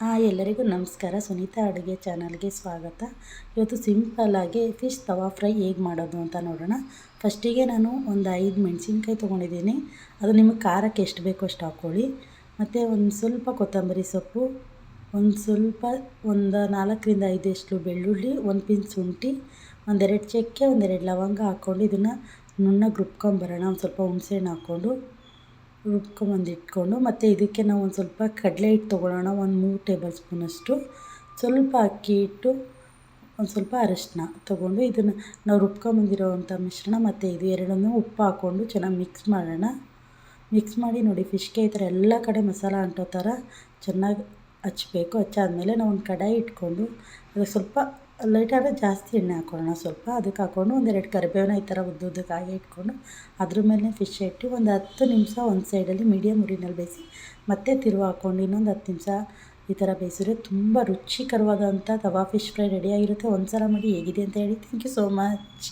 ಎಲ್ಲರಿಗೂ ನಮಸ್ಕಾರ. ಸುನೀತಾ ಅಡುಗೆ ಚಾನಲ್ಗೆ ಸ್ವಾಗತ. ಇವತ್ತು ಸಿಂಪಲ್ಲಾಗಿ ಫಿಶ್ ತವಾ ಫ್ರೈ ಹೇಗೆ ಮಾಡೋದು ಅಂತ ನೋಡೋಣ. ಫಸ್ಟಿಗೆ ನಾನು ಒಂದು ಐದು ಮೆಣಸಿನ್ಕಾಯಿ ತೊಗೊಂಡಿದ್ದೀನಿ. ಅದು ನಿಮಗೆ ಖಾರಕ್ಕೆ ಎಷ್ಟು ಬೇಕೋ ಅಷ್ಟು ಹಾಕ್ಕೊಳ್ಳಿ. ಮತ್ತು ಒಂದು ಸ್ವಲ್ಪ ಕೊತ್ತಂಬರಿ ಸೊಪ್ಪು, ಒಂದು ಸ್ವಲ್ಪ, ಒಂದು ನಾಲ್ಕರಿಂದ ಐದಷ್ಟು ಬೆಳ್ಳುಳ್ಳಿ, ಒಂದು ಪಿನ್ ಶುಂಠಿ, ಒಂದೆರಡು ಚಕ್ಕೆ, ಒಂದೆರಡು ಲವಂಗ ಹಾಕ್ಕೊಂಡು ಇದನ್ನು ನುಣ್ಣಗೆ ರುಬ್ಕೊಂಬರೋಣ. ಒಂದು ಸ್ವಲ್ಪ ಹುಣಸೆಹಣ್ಣು ಹಾಕ್ಕೊಂಡು ರುಬ್ಕೊಂಬಂದು ಇಟ್ಕೊಂಡು ಮತ್ತು ಇದಕ್ಕೆ ನಾವು ಒಂದು ಸ್ವಲ್ಪ ಕಡಲೆ ಹಿಟ್ಟು ತೊಗೊಳ್ಳೋಣ, ಒಂದು ಮೂರು ಟೇಬಲ್ ಸ್ಪೂನಷ್ಟು ಸ್ವಲ್ಪ ಅಕ್ಕಿ ಹಿಟ್ಟು, ಒಂದು ಸ್ವಲ್ಪ ಅರಶಿನ ತೊಗೊಂಡು ಇದನ್ನು ನಾವು ರುಬ್ಕೊಂಬಂದಿರೋವಂಥ ಮಿಶ್ರಣ, ಮತ್ತು ಇದು ಎರಡನ್ನೂ ಉಪ್ಪು ಹಾಕ್ಕೊಂಡು ಚೆನ್ನಾಗಿ ಮಿಕ್ಸ್ ಮಾಡೋಣ. ಮಿಕ್ಸ್ ಮಾಡಿ ನೋಡಿ, ಫಿಶ್ಗೆ ಈ ಥರ ಎಲ್ಲ ಕಡೆ ಮಸಾಲ ಅಂಟೋ ಥರ ಚೆನ್ನಾಗಿ ಹಚ್ಬೇಕು. ಹಚ್ಚಾದ್ಮೇಲೆ ನಾವು ಒಂದು ಕಡಾಯಿ ಇಟ್ಕೊಂಡು, ಅದಕ್ಕೆ ಸ್ವಲ್ಪ ಲೈಟಾಗಿ ಜಾಸ್ತಿ ಎಣ್ಣೆ ಹಾಕ್ಕೊಳ್ಳೋಣ ಸ್ವಲ್ಪ. ಅದಕ್ಕೆ ಹಾಕ್ಕೊಂಡು ಒಂದೆರಡು ಕರಿಬೇವನ ಈ ಥರ ಉದ್ದು ಉದ್ದಕ್ಕಾಗಿ ಇಟ್ಕೊಂಡು ಅದ್ರ ಮೇಲೆ ಫಿಶ್ ಇಟ್ಟು ಒಂದು ಹತ್ತು ನಿಮಿಷ ಒಂದು ಸೈಡಲ್ಲಿ ಮೀಡಿಯಮ್ ಉರಿನಲ್ಲಿ ಬೇಯಿಸಿ ಮತ್ತೆ ತಿರುವ ಹಾಕ್ಕೊಂಡು ಇನ್ನೊಂದು ಹತ್ತು ನಿಮಿಷ ಈ ಥರ ಬೇಯಿಸಿದ್ರೆ ತುಂಬ ರುಚಿಕರವಾದಂಥ ತವಾ ಫಿಶ್ ಫ್ರೈ ರೆಡಿಯಾಗಿರುತ್ತೆ ಒಂದು ಸಲ ಮಾಡಿ ಹೇಗಿದೆ ಅಂತ ಹೇಳಿ ಥ್ಯಾಂಕ್ ಯು ಸೋ ಮಚ್